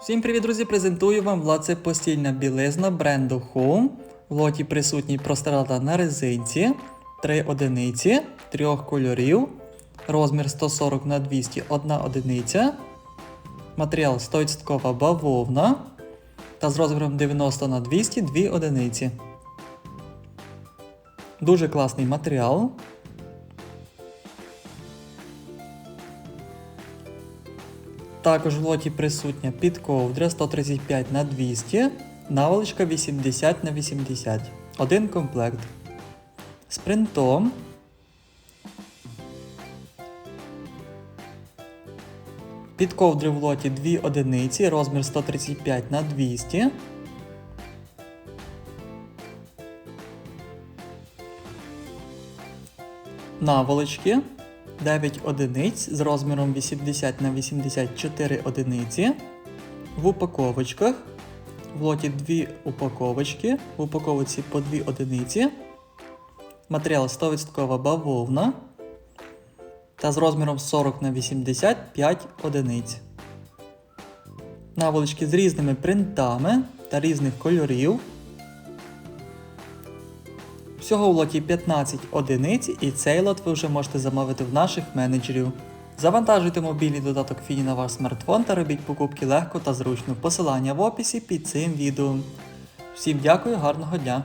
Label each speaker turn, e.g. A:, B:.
A: Всім привіт, друзі! Презентую вам влаце постільна білизна бренду Home. В лоті присутній простирата на резинці, 3 одиниці, трьох кольорів, розмір 140 на 200 1 одиниця, матеріал 100% бавовна та з розміром 90 на 200 2 одиниці. Дуже класний матеріал. Також в лоті присутня підковдра 135 на 200, наволочка 80 на 80. Один комплект. З принтом. Підковдри в лоті 2 одиниці, розмір 135 на 200. Наволочки 9 одиниць з розміром 80 на 84 одиниці. В упаковочках. В лоті 2 упаковочки. В упаковці по 2 одиниці. Матеріал 100% бавовна. Та з розміром 40 на 85 одиниць. Наволочки з різними принтами та різних кольорів. Всього у лоті 15 одиниць, і цей лот ви вже можете замовити в наших менеджерів. Завантажуйте мобільний додаток Фіні на ваш смартфон та робіть покупки легко та зручно. Посилання в описі під цим відео. Всім дякую, гарного дня!